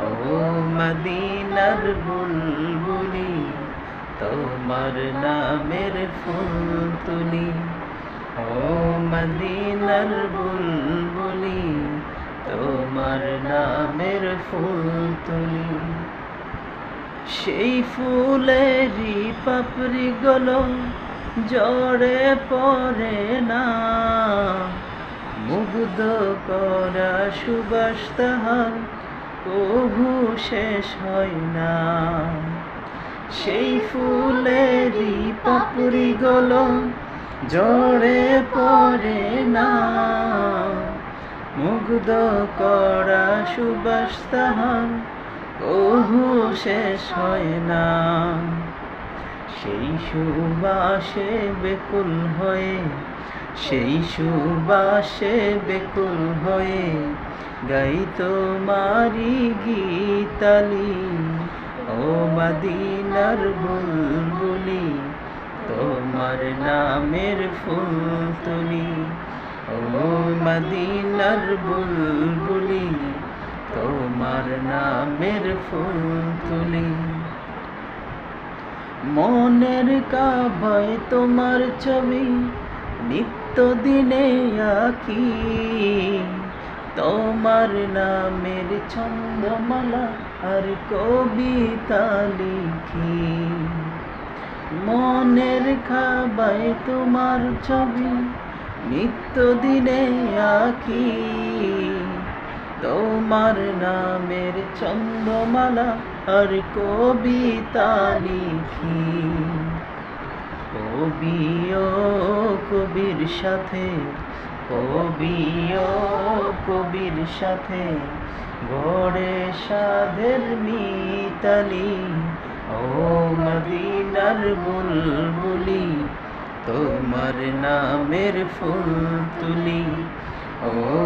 ও মদিনার বুলবুলি, তোমার নামের ফুল তুলি ও মদিনার বুলবুলি, তোমার নামের ফুল তুলি সেই ফুলেরই পাপড়ি গুলো জড়ে পড়ে না। মুগ্ধ করা সুবাস তাহার কভু শেষ হয় না। সেই ফুলেরই পাপড়ি গল জড়ে পড়ে না। মুগ্ধ করা সুবাস তাহার কভু শেষ হয় না। সেই সুবাসে বেকুল হয়ে, সেই সুবাসে বেকুল হয়ে গাই তোমারি গীতালি। ও মদিনার বুলবুলি, তোমার নামের ফুল তুলি ও মদিনার বুলবুলি, তোমার নামের ফুল তুলি মনের কাবায় তোমার ছবি নিত্য দিনে আঁকি। তোমার নামের ছন্দমালা আর কবিতা লিখি। মনের খাবায় তোমার ছবি নিত্য দিনে আঁকি। তোমার নামের চন্দ্রমালা আর কবিতা লিখি কবি ও কবির সাথে, কবি ও কবির সাথে গড়ে সাধের মিতালি। ও মদিনার বুলবুলি, তোমার নামের ফুল তুলি। ও